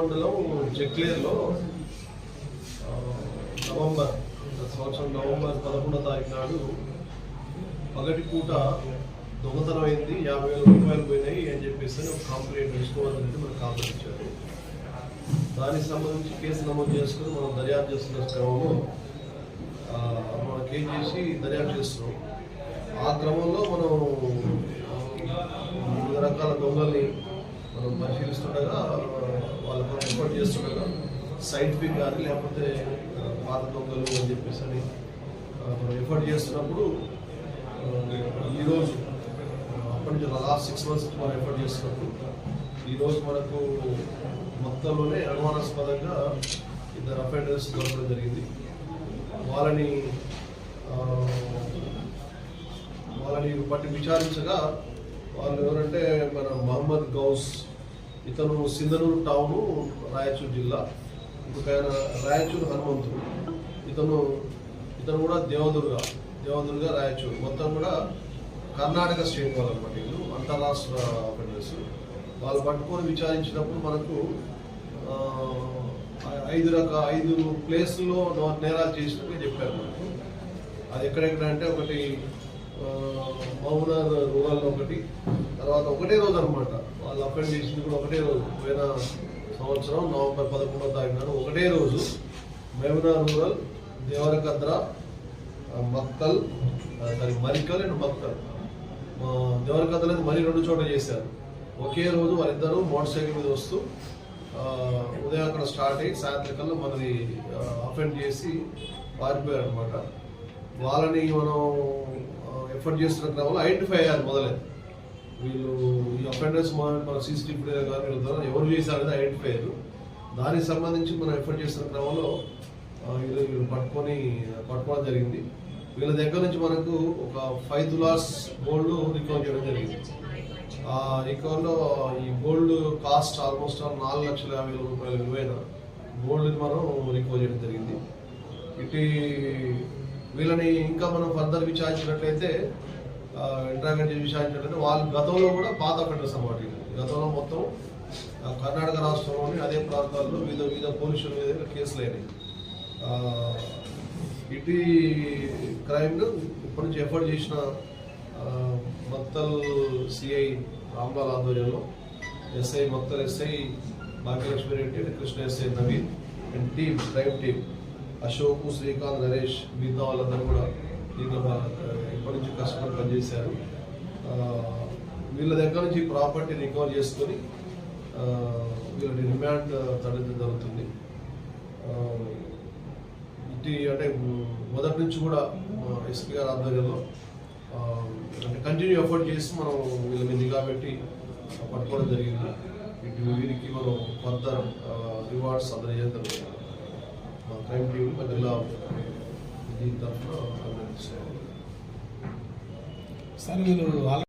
మండలం చెక్లేర్లో నవంబర్ సంవత్సరం నవంబర్ పదకొండో తారీఖు నాడు పగటి పూట దొంగతనం అయింది యాభై వేల రూపాయలు పోయినాయి అని చెప్పేసి ఒక కంప్లైంట్ తీసుకోవాలని మనకు కాంప్లైంట్ ఇచ్చారు. దానికి సంబంధించి కేసు నమోదు చేసుకుని మనం దర్యాప్తు చేస్తున్న క్రమంలో మనకేం చేసి దర్యాప్తు చేస్తున్నాం. ఆ క్రమంలో మనం వివిధ రకాల దొంగల్ని మనం పరిశీలిస్తుండగా వాళ్ళకు రిపోర్ట్ చేస్తుండగా సైంటిఫిక్ కానీ లేకపోతే పాత దొంగలు అని చెప్పేసి అని మనం ఎఫర్ట్ చేస్తున్నప్పుడు ఈరోజు అప్పటి నుంచి లాస్ట్ సిక్స్ మంత్స్ నుంచి మనం ఎఫర్ట్ చేస్తున్నప్పుడు ఈరోజు మనకు మొత్తంలోనే అనుమానాస్పదంగా ఇద్దరు అఫెండర్స్ దొరకడం జరిగింది. వాళ్ళని వాళ్ళని బట్టి విచారించగా వాళ్ళు ఎవరంటే మన మహమ్మద్ గౌస్ ఇతను సింధనూరు టౌను రాయచూరు జిల్లా. ఇంకొక రాయచూరు హనుమంతుడు. ఇతను ఇతను కూడా దేవదుర్గ దేవదుర్గ రాయచూరు. మొత్తం కూడా కర్ణాటక స్టేట్ వాళ్ళు అనమాట వీళ్ళు అంతర్రాష్ట్ర అఫెండర్స్. వాళ్ళు పట్టుకొని విచారించినప్పుడు మనకు ఐదు రక ఐదు ప్లేస్లో నేరాలు చేసినట్టు చెప్పారు మనకు. అది ఎక్కడెక్కడ అంటే ఒకటి మౌనర్ రూరల్లో ఒకటి తర్వాత ఒకటే రోజు అనమాట వాళ్ళు అపెండ్ చేసింది కూడా ఒకటే రోజు. పోయిన సంవత్సరం నవంబర్ పదకొండవ తారీఖున ఒకటే రోజు మౌనా rural Devarakadra Makthal sorry Marikal and Makthal. Devarakadra అనేది మరి రెండు చోట్ల చేశారు. ఒకే రోజు వాళ్ళిద్దరూ మోటార్ సైకిల్ మీద వస్తూ ఉదయం అక్కడ స్టార్ట్ అయ్యి సాయంత్రం కల్లా మనది అఫెండ్ చేసి పారిపోయారు అనమాట వాళ్ళని మనం ఎఫర్ట్ చేస్తున్న క్రమంలో ఐడెంటిఫై అయ్యారు మొదలే. వీళ్ళు ఈ అఫెండర్స్ మన సీసీటీవీ కానీ వీళ్ళ ద్వారా ఎవరు చేశారనేది ఐడెంటిఫై అయ్యారు దానికి సంబంధించి మనం ఎఫర్ట్ చేస్తున్న క్రమంలో వీళ్ళు వీళ్ళు పట్టుకొని పట్టుకోవడం జరిగింది. వీళ్ళ దగ్గర నుంచి మనకు ఒక ఫైవ్ తులాస్ గోల్డ్ రికవర్ చేయడం జరిగింది. ఆ రికవర్లో ఈ గోల్డ్ కాస్ట్ ఆల్మోస్ట్ ఆల్ నాలుగు లక్షల యాభై రూపాయల విలువైన గోల్డ్ని మనం రికవర్ చేయడం జరిగింది. ఇటీ వీళ్ళని ఇంకా మనం ఫర్దర్ విచారించినట్లయితే ఇంట్రాగేట్ విచారించినట్లయితే వాళ్ళు గతంలో కూడా పాత ఫెడరల్స్ అన్నమాట గతంలో మొత్తం కర్ణాటక రాష్ట్రంలోని అదే ప్రాంతాల్లో వివిధ వివిధ పోలీసుల మీద కేసులు అయినాయి. ఇటు క్రైమ్ను ఇప్పటి నుంచి ఎఫర్ట్ చేసిన మత్తల్ సిఐ రాంలాల్ ఆధ్వర్యంలో SI Makthal SI Bhagyalakshmi Reddy Krishna SI Naveen and team crime team. Ashok Srikanth Naresh మిగతా వాళ్ళందరూ కూడా దీంట్లో ఇప్పటి నుంచి కష్టపడి పనిచేశారు. వీళ్ళ దగ్గర నుంచి ప్రాపర్టీ రికవర్ చేసుకొని వీళ్ళని రిమాండ్ తరలించడం జరుగుతుంది. ఇటు అంటే మొదటి నుంచి కూడా ఎస్పీ గారి ఆధ్వర్యంలో అంటే కంటిన్యూ ఎఫర్ట్ చేసి మనం వీళ్ళ మీద నిఘా పెట్టి పట్టుకోవడం జరిగింది. ఇటు వీరికి మనం ఫర్దర్ రివార్డ్స్ అందజేయడం మా క్రైమ్ టీమ్ దీని తరఫున సార్ మీరు